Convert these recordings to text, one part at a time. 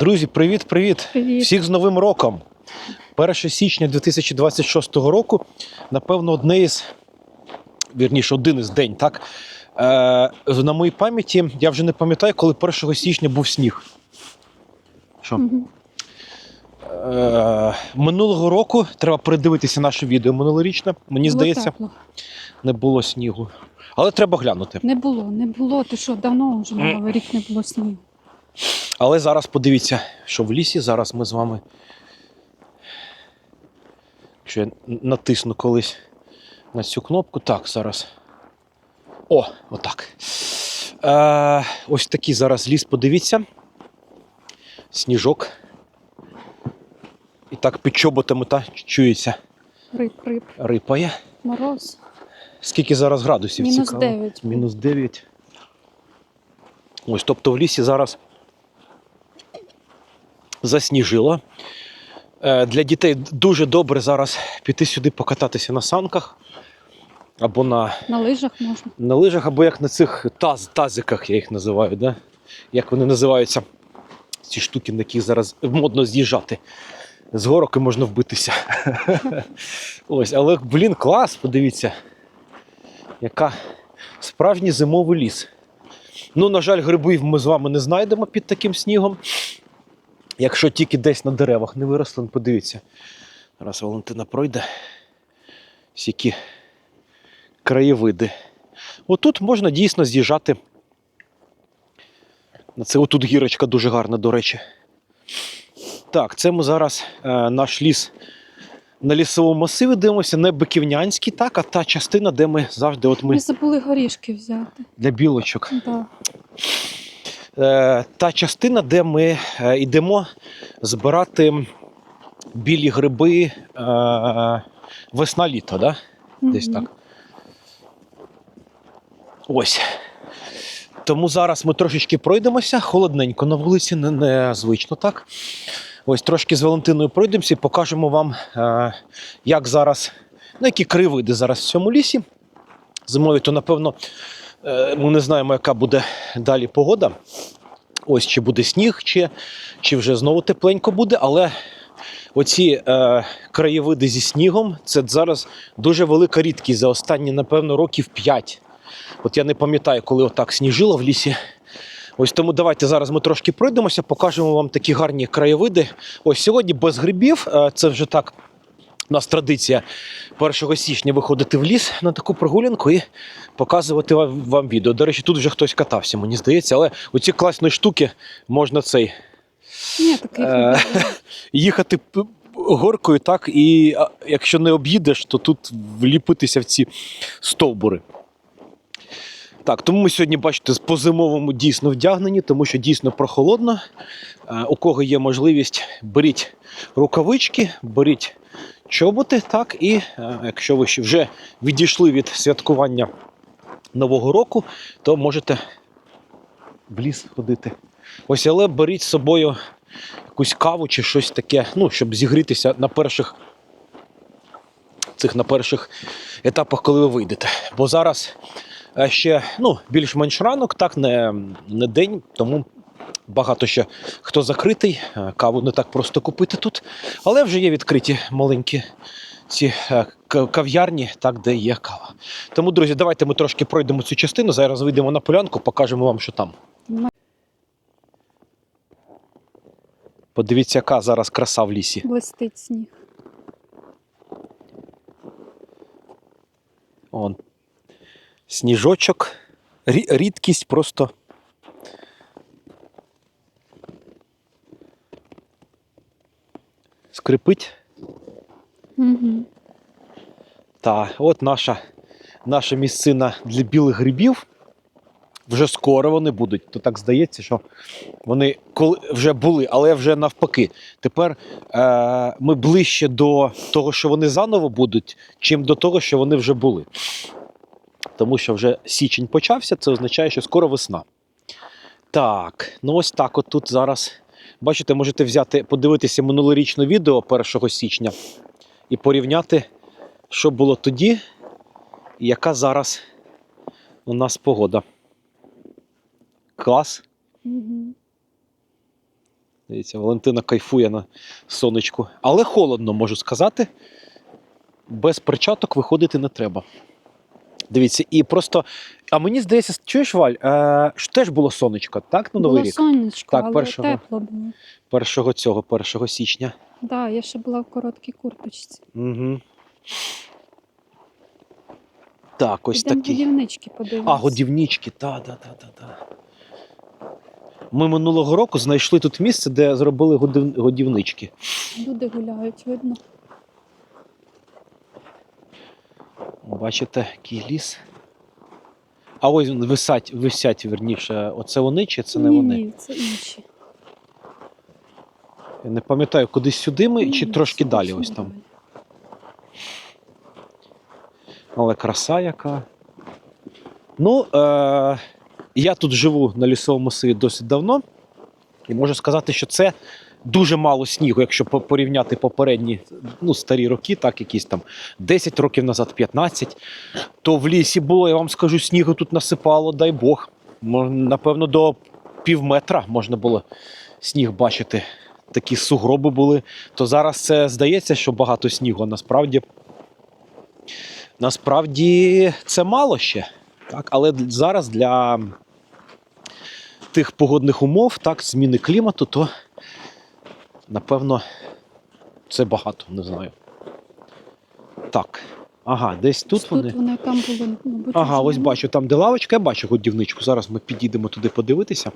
Друзі, привіт, привіт! Привіт. Всіх з Новим роком! 1 січня 2026 року, напевно, одне із, вірніше, один із день, так? Е, на моїй пам'яті, я вже не пам'ятаю, коли 1 січня був сніг. Що? Мгм. Е, минулого року треба передивитися наше відео минулорічне. Мені Було здається, тепло. не було снігу. Але треба глянути. Не було, не було. Ти що, давно вже на новий рік не було снігу. Але зараз подивіться, що в лісі. Зараз ми з вами. Якщо я натисну колись на цю кнопку. Так, зараз. О, отак. Е, ось такий зараз ліс, подивіться. Сніжок. І так під чоботами та чується, Риб, риб, рипає. мороз. Скільки зараз градусів? Мінус цікаво? 9. Мінус 9. Ось, тобто в лісі зараз засніжило. Е, Для дітей дуже добре зараз піти сюди покататися на санках або на, На лижах можна. на лижах, або як на цих таз, тазиках, я їх називаю. Да? Як вони називаються? Ці штуки, на яких зараз модно з'їжджати. З горок і можна вбитися. Ось, але, блін, клас, подивіться. Яка справжній зимовий ліс. Ну, на жаль, грибів ми з вами не знайдемо під таким снігом. Якщо тільки десь на деревах не виросли, ну, подивіться. Зараз Валентина пройде. Всякі краєвиди. Отут можна дійсно з'їжджати. На Це отут гірочка дуже гарна, до речі. Так, це ми зараз е, наш ліс на лісовому масиві дивимося, не биківнянський, так, а та частина, де ми завжди, от ми Ми забули горішки взяти. для білочок. Да. Е, та частина, де ми е, йдемо збирати білі гриби е, весна-літо, да? десь так. Ось. Тому зараз ми трошечки пройдемося, холодненько на вулиці, не- незвично так. Ось трошки з Валентиною пройдемося і покажемо вам, як зараз, ну, які кривиди зараз в цьому лісі. Зимою, то, напевно, ми не знаємо, яка буде далі погода. Ось чи буде сніг, чи, чи вже знову тепленько буде, але оці е, краєвиди зі снігом це зараз дуже велика рідкість за останні, напевно, років 5. От я не пам'ятаю, коли отак сніжило в лісі. Ось тому давайте зараз ми трошки пройдемося, покажемо вам такі гарні краєвиди. Ось сьогодні без грибів. е, Це вже так. У нас традиція 1 січня виходити в ліс на таку прогулянку і показувати вам, вам відео. До речі, тут вже хтось катався, мені здається, але оці класні штуки можна цей Ні, Е, їхати горкою, так, і якщо не об'їдеш, то тут вліпитися в ці стовбури. Так, тому ми сьогодні, бачите, по-зимовому дійсно вдягнені, тому що дійсно прохолодно. Е, У кого є можливість, беріть рукавички, беріть чоботи, так, і е, якщо ви вже відійшли від святкування Нового року, то можете в ліс ходити. Ось, але беріть з собою якусь каву чи щось таке, ну, щоб зігрітися на перших цих на перших етапах, коли ви вийдете. Бо зараз е, ще ну, більш-менш ранок, так, не, не день, тому багато ще хто закритий, е, каву не так просто купити тут. Але вже є відкриті маленькі ці е, кав'ярні, так, де є кава. Тому, друзі, давайте ми трошки пройдемо цю частину. Зараз вийдемо на полянку, покажемо вам, що там. Подивіться, яка зараз краса в лісі. Блистить сніг. Он. Сніжочок. Рідкість просто. Скрипить. Угу. Та от наша, наша місцина для білих грибів. Вже скоро вони будуть. То так здається, що вони коли вже були, але вже навпаки. Тепер е, ми ближче до того, що вони заново будуть, чим до того, що вони вже були. Тому що вже січень почався, це означає, що скоро весна. Так, ну ось так. От тут зараз. Бачите, можете взяти, подивитися минулорічне відео 1 січня і порівняти, що було тоді і яка зараз у нас погода. Клас. Угу. Дивіться, Валентина кайфує на сонечку. Але холодно, можу сказати. Без перчаток виходити не треба. Дивіться, і просто. А мені здається, чуєш, Валь, е, ж теж було сонечко, так? На Новий було рік? сонечко, Так, але першого. тепло було. Першого цього, 1 січня. Да, я ще була в короткій курточці. Угу. Так, ось такі. годівнички подивимось. А, годівнички, так, так, так, так. Та. Ми минулого року знайшли тут місце, де зробили годив... годівнички. Люди гуляють, видно. Бачите, який ліс. А ось висять, висять, верніше, оце вони чи це не ні, вони? Ні, це інші. Я не пам'ятаю, кудись сюди ми чи Ні, трошки далі, ось там. далі. Але краса яка. Ну, е- я тут живу на лісовому масиві досить давно. І можу сказати, що це дуже мало снігу, якщо порівняти попередні ну, старі роки, так, якісь там 10 років назад, 15, то в лісі було, я вам скажу, снігу тут насипало, дай Бог. Напевно, до пів метра можна було сніг бачити. Такі сугроби були. То зараз це здається, що багато снігу, а насправді Насправді це мало ще. Так? Але зараз для тих погодних умов, так, зміни клімату, то напевно це багато, не знаю. Так. Ага, десь тут Тут вони. вони там були, мабуть. Ага, ось нема. бачу, там де лавочка, я бачу годівничку. Зараз ми підійдемо туди подивитися.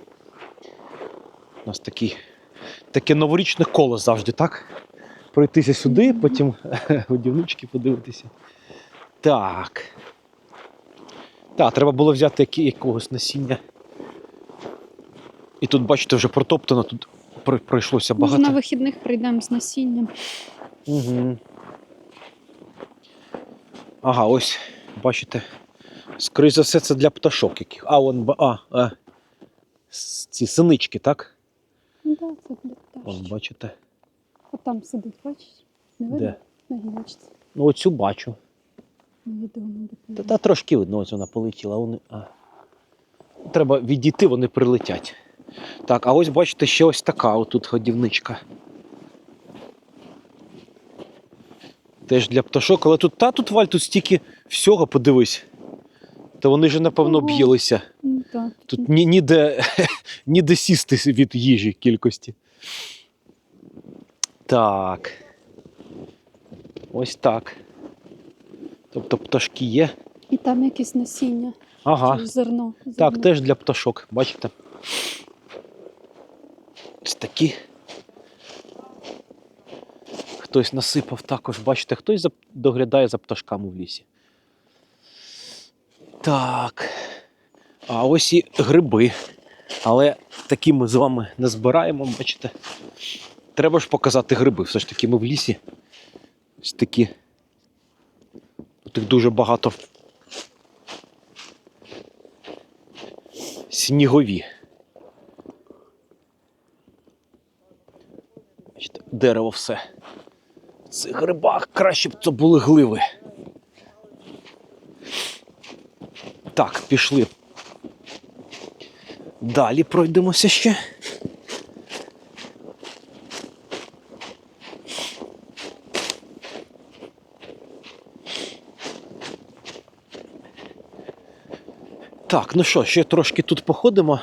У нас такий, таке новорічне коло завжди, так? Пройтися сюди, Мгм. потім годівнички подивитися. Так. Так, треба було взяти якогось насіння. І тут, бачите, вже протоптано, тут про- пройшлося Може, багато. на вихідних прийдемо з насінням. Угу. Ага, ось, бачите. Скоріше за все, це для пташок яких. А, вон, а, а. Ці синички, так? Ну, да, це для Вон, пташки. бачите. А там сидить, бачиш? Не видно? Де? На гілочці. Ну, оцю бачу. Невідомо. Та, та трошки видно, ось вона полетіла. Вони, а. Треба відійти, вони прилетять. Так, а ось бачите, ще ось така отут годівничка. Теж для пташок, але тут та тут валь, тут стільки всього, подивись. Та вони ж, напевно, Ого. об'їлися. Ну. Тут ні, ніде, ніде сісти від їжі кількості. Так. Ось так. Тобто пташки є. І там якесь насіння. Ага. Чи зерно. Так, теж для пташок, бачите? Ось такі. Хтось насипав також, бачите, хтось доглядає за пташками в лісі. Так. А ось і гриби. Але такі ми з вами не збираємо, бачите. Треба ж показати гриби. Все ж таки ми в лісі. Ось такі. Тут їх дуже багато. Снігові. Бачите, дерево все. В цих грибах краще б це були гливи. Так, пішли. Далі пройдемося ще. Так, ну що, ще трошки тут походимо,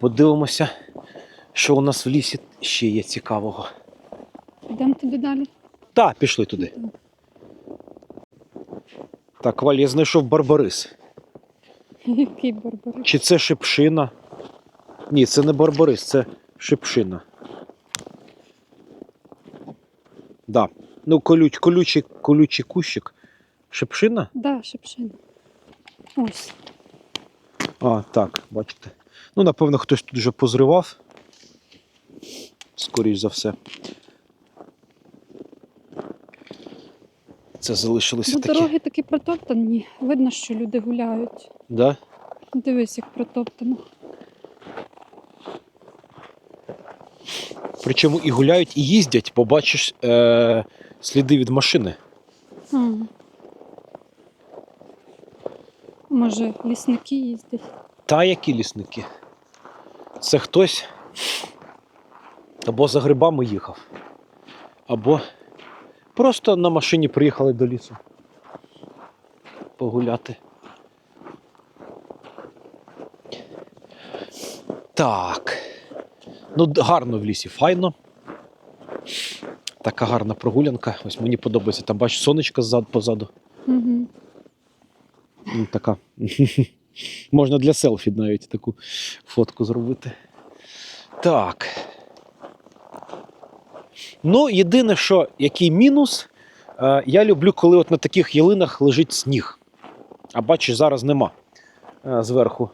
подивимося, що у нас в лісі ще є цікавого. Йдемо туди далі. Так, пішли туди. Так, Валь, я знайшов барбарис. Який барбарис. Чи це шипшина? Ні, це не барбарис, це шипшина. Да. Ну, колюч, колючий, колючий кущик. Шипшина? Да, шипшина. Ось. А, так, бачите. Ну, напевно, хтось тут вже позривав. Скоріш за все. Це залишилися Бо такі. дороги такі протоптані. Видно, що люди гуляють. Да? Дивись, як протоптано. Причому і гуляють, і їздять, побачиш е- сліди від машини. А. Може, лісники їздять. Та які лісники? Це хтось. Або за грибами їхав, або просто на машині приїхали до лісу. Погуляти. Так. Ну, гарно в лісі, файно. Така гарна прогулянка. Ось мені подобається. Там бачиш сонечко ззаду позаду. Угу. Така. Можна для селфі навіть таку фотку зробити. Так. Ну, єдине, що який мінус, е, я люблю, коли от на таких ялинах лежить сніг. А бачиш, зараз нема е, зверху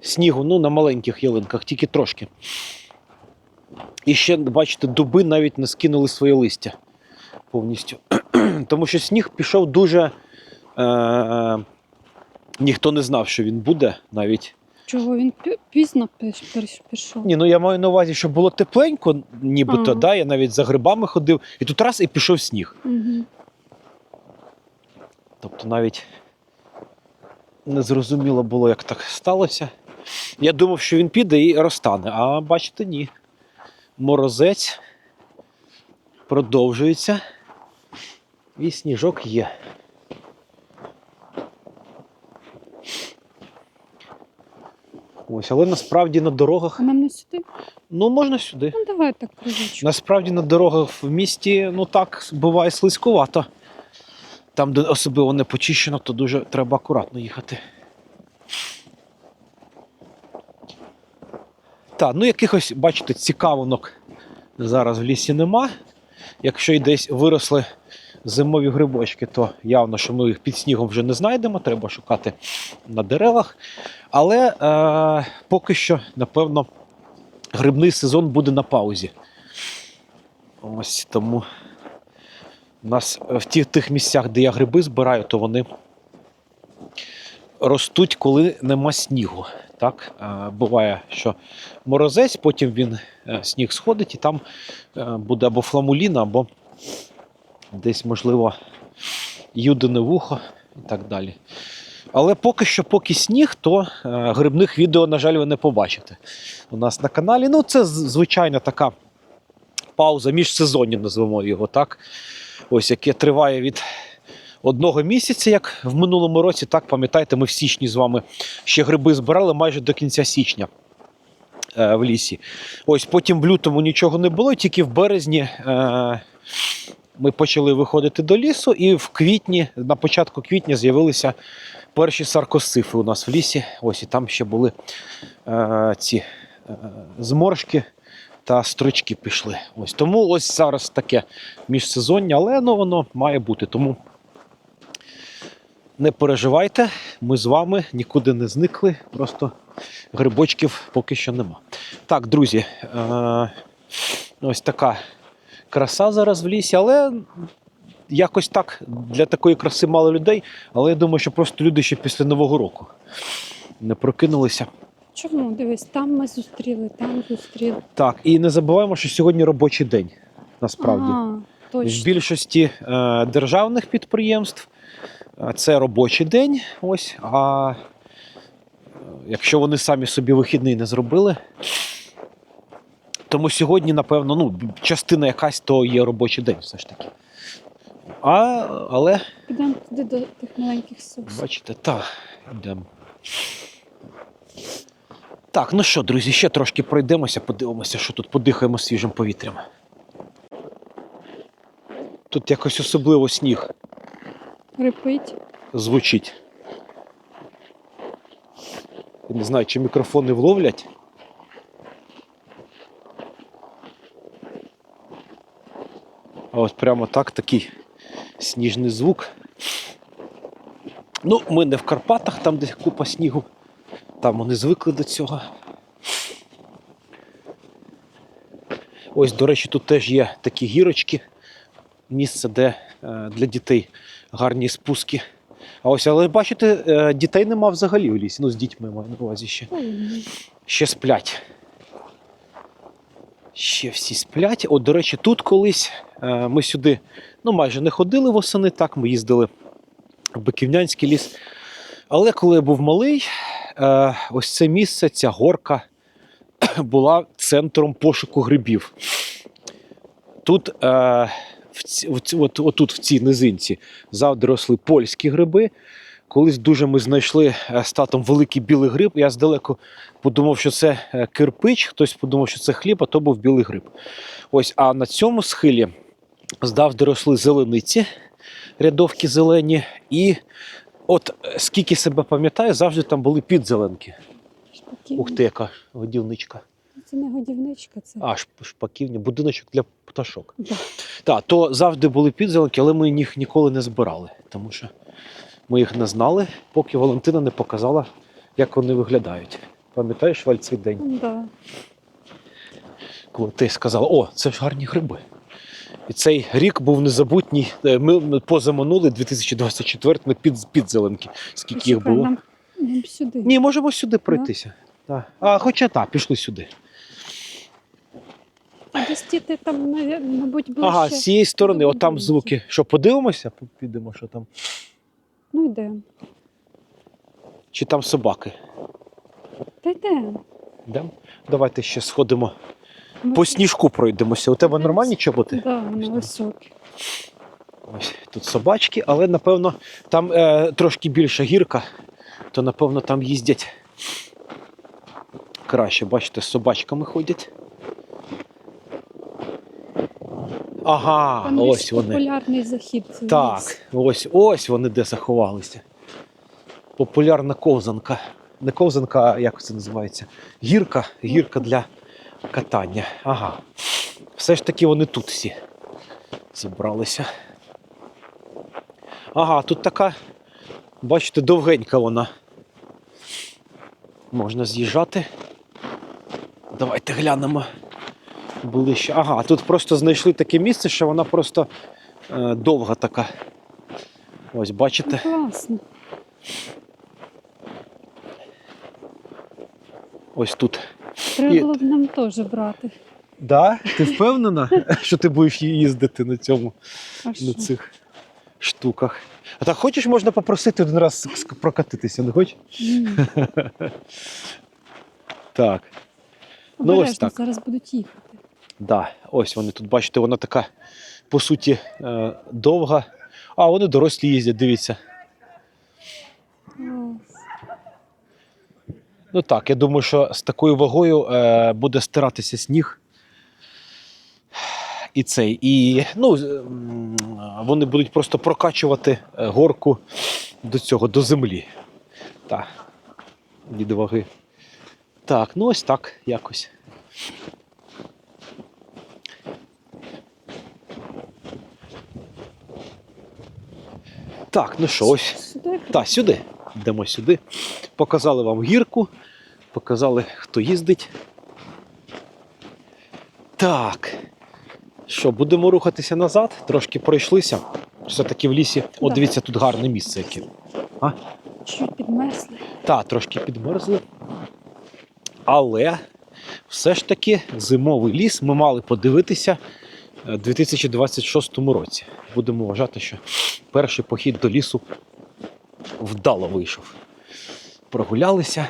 снігу, ну, на маленьких ялинках, тільки трошки. І ще, бачите, дуби навіть не скинули своє листя повністю. Тому що сніг пішов дуже. Е, ніхто не знав, що він буде навіть. Чого він пізно пішов? Ні, ну я маю на увазі, що було тепленько, нібито, Ага. да, я навіть за грибами ходив, і тут раз і пішов сніг. Угу. Тобто навіть не зрозуміло було, як так сталося. Я думав, що він піде і розтане, а бачите, ні. Морозець продовжується. І сніжок є. Ось, але насправді на дорогах, А нам не сюди? ну можна сюди. Ну давай так кружочку. Насправді на дорогах в місті ну так буває слизькувато. Там, де особливо не почищено, то дуже треба акуратно їхати. Так, ну якихось, бачите, цікавинок зараз в лісі нема. Якщо й десь виросли зимові грибочки, то явно, що ми їх під снігом вже не знайдемо, треба шукати на деревах. Але е, поки що, напевно, грибний сезон буде на паузі. Ось тому у нас е, в тих, тих місцях, де я гриби збираю, то вони ростуть, коли нема снігу. Так? Е, Буває, що морозець, потім він е, сніг сходить, і там буде або фламуліна, або десь, можливо, юдине вухо і так далі. Але поки що, поки сніг, то е, грибних відео, на жаль, ви не побачите у нас на каналі. Ну, це звичайна така пауза міжсезоння, назвемо його так. Ось яке триває від одного місяця, як в минулому році. Так, пам'ятаєте, ми в січні з вами ще гриби збирали майже до кінця січня е, в лісі. Ось потім в лютому нічого не було, тільки в березні. Е, ми почали виходити до лісу, і в квітні, на початку квітня, з'явилися перші саркосифи у нас в лісі. Ось і там ще були е, ці е, зморшки та стручки пішли. Ось тому ось зараз таке міжсезоння, але ну, воно має бути. Тому не переживайте, ми з вами нікуди не зникли, просто грибочків поки що нема. Так, друзі, е, ось така краса зараз в лісі, але якось так для такої краси мало людей. Але я думаю, що просто люди ще після Нового року не прокинулися. Чому? Дивись, там ми зустріли, там зустріли. Так, і не забуваємо, що сьогодні робочий день. Насправді, Ага, в більшості е, державних підприємств е, це робочий день. Ось. А е, якщо вони самі собі вихідний не зробили, тому сьогодні, напевно, ну, частина якась то є робочий день, все ж таки. А, але Підемо туди до тих маленьких сос. Бачите, так, йдемо. Так, ну що, друзі, ще трошки пройдемося, подивимося, що тут подихаємо свіжим повітрям. Тут якось особливо сніг Рипить. звучить. Я не знаю, чи мікрофони вловлять. А ось прямо так такий сніжний звук. Ну, ми не в Карпатах, там де купа снігу. Там вони звикли до цього. Ось, до речі, тут теж є такі гірочки. Місце, де е, для дітей гарні спуски. А ось, але бачите, е, дітей нема взагалі в лісі. Ну, з дітьми маю на увазі ще. Ще сплять. Ще всі сплять. От, до речі, тут колись е, ми сюди ну, майже не ходили восени, так, ми їздили в Биківнянський ліс. Але коли я був малий, е, ось це місце, ця горка була центром пошуку грибів. Тут, е, в в ці- от, отут, в цій низинці, завжди росли польські гриби. Колись дуже ми знайшли е, з татом великий білий гриб. Я здалеку подумав, що це е, кирпич, хтось подумав, що це хліб, а то був білий гриб. Ось, а на цьому схилі завжди росли зелениці, рядовки зелені. І от е, скільки себе пам'ятаю, завжди там були підзеленки. Шпаківня. Ух ти, яка годівничка. Це не годівничка, це. А, шпаківня, будиночок для пташок. Да. Так, то завжди були підзеленки, але ми їх ніколи не збирали, тому що ми їх не знали, поки Валентина не показала, як вони виглядають. Пам'ятаєш, Валь, цей день, Да. коли ти сказала, о, це ж гарні гриби. І цей рік був незабутній. Е, Ми ми позаминули 2024 на під, підзеленки. Скільки їх було? Нам, нам сюди. Ні, можемо сюди пройтися. Так. А, хоча так, пішли сюди. А десь діти там, мабуть, ближче. Ага, з цієї сторони, до от там будинку. звуки. Що, подивимося? Підемо, що там. Ну йдемо. Чи там собаки? Та йдемо. Йдемо? Давайте ще сходимо. Ми- По сніжку пройдемося. У тебе нормальні чоботи? Да, вони високі. Ось тут собачки, але напевно там е, трошки більша гірка, то напевно там їздять краще. Бачите, з собачками ходять. Ага, Там ось вони. популярний захід. в ліс. Так, ось, ось вони де заховалися. Популярна ковзанка. Не ковзанка, а як це називається? Гірка, гірка для катання. Ага. Все ж таки вони тут всі зібралися. Ага, тут така, бачите, довгенька вона. Можна з'їжджати. Давайте глянемо ближче. Ага, тут просто знайшли таке місце, що вона просто е, довга така. Ось, бачите? класно. Ось тут. Треба було б нам теж брати. Да? Ти впевнена, що ти будеш їздити на цьому, А на цих штуках? А так хочеш, можна попросити один раз прокатитися, не хочеш? Так. Ну, ось так. зараз будуть їхати. Да, ось вони тут, бачите, вона така, по суті, е, довга. А, вони дорослі їздять, дивіться. Ну так, я думаю, що з такою вагою е, буде стиратися сніг. І цей. І ну, вони будуть просто прокачувати е, горку до цього, до землі. Так. Від ваги. Так, ну ось так якось. Так, ну що, ось. Сюди Так, сюди. Йдемо сюди. Показали вам гірку, показали, хто їздить. Так. Що, будемо рухатися назад, трошки пройшлися. Все-таки в лісі. От дивіться, тут гарне місце яке. А? чуть підмерзли. Так, трошки підмерзли. Але все ж таки зимовий ліс ми мали подивитися е, у 2026 році. Будемо вважати, що перший похід до лісу вдало вийшов. Прогулялися,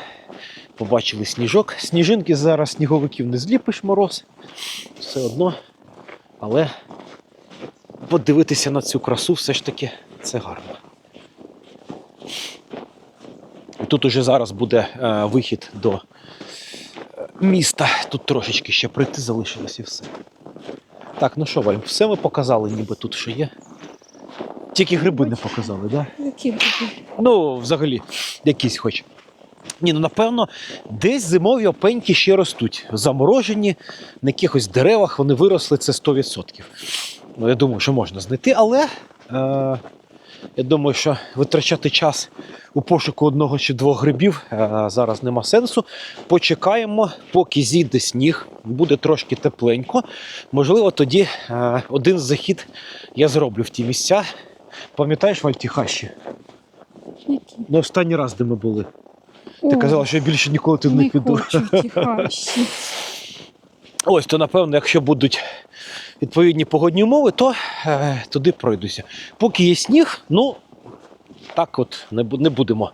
побачили сніжок. Сніжинки зараз сніговиків не зліпиш мороз. Все одно. Але подивитися на цю красу все ж таки це гарно. Тут уже зараз буде е, вихід до е, міста. Тут трошечки ще пройти залишилось і все. Так, ну що, Валь, все ми показали, ніби тут що є. Тільки гриби не показали, так? Да? Які гриби? Ну, взагалі, якісь хоч. Ні, ну напевно, десь зимові опеньки ще ростуть. Заморожені, на якихось деревах вони виросли, це 100%. Ну, я думаю, що можна знайти, але е, я думаю, що витрачати час у пошуку одного чи двох грибів е, зараз нема сенсу. Почекаємо, поки зійде сніг, буде трошки тепленько. Можливо, тоді е, один захід я зроблю в ті місця. Пам'ятаєш Вальтіхащі? Які? Ну, останній раз, де ми були. Ти О, казала, що я більше ніколи туди не, не піду. хочу. Ось, то напевно, якщо будуть відповідні погодні умови, то е, туди пройдуся. Поки є сніг, ну так от не, не будемо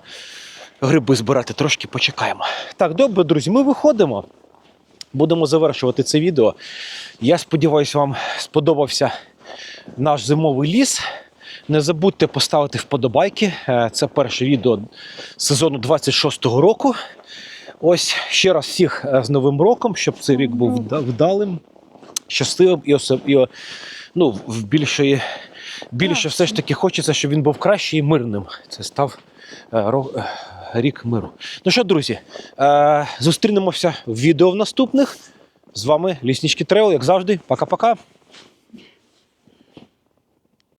гриби збирати, трошки почекаємо. Так, добре, друзі, ми виходимо. будемо завершувати це відео. Я сподіваюся, вам сподобався наш зимовий ліс. Не забудьте поставити вподобайки. Е, Це перше відео сезону 26-го року. Ось ще раз всіх е, з Новим роком, щоб цей рік був вдалим, щасливим і, особ... і ну, в більшої, більше все ж таки хочеться, щоб він був кращий і мирним. Це став е, рік миру. Ну що, друзі, зустрінемося в відео в наступних. З вами Ліснички Тревел, як завжди. Пока-пока.